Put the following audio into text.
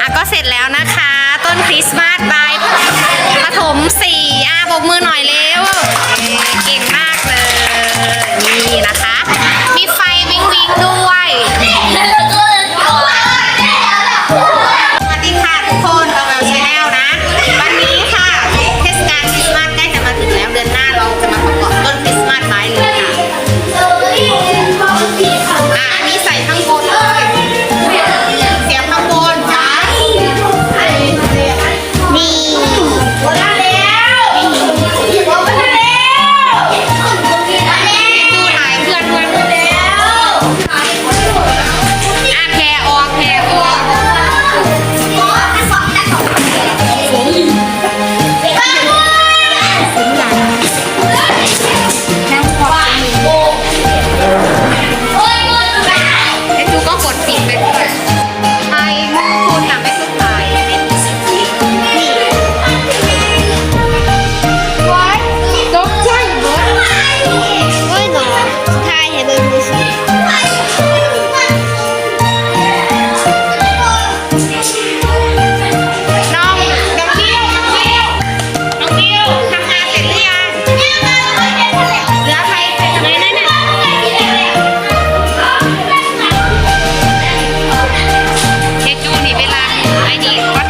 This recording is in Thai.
อะก็เสร็จแล้วนะคะ ต้นคริสต์มาสบายปฐมสีอะบกมือหน่อยเร็ว เก่งมากเลย นี่นะคะ I need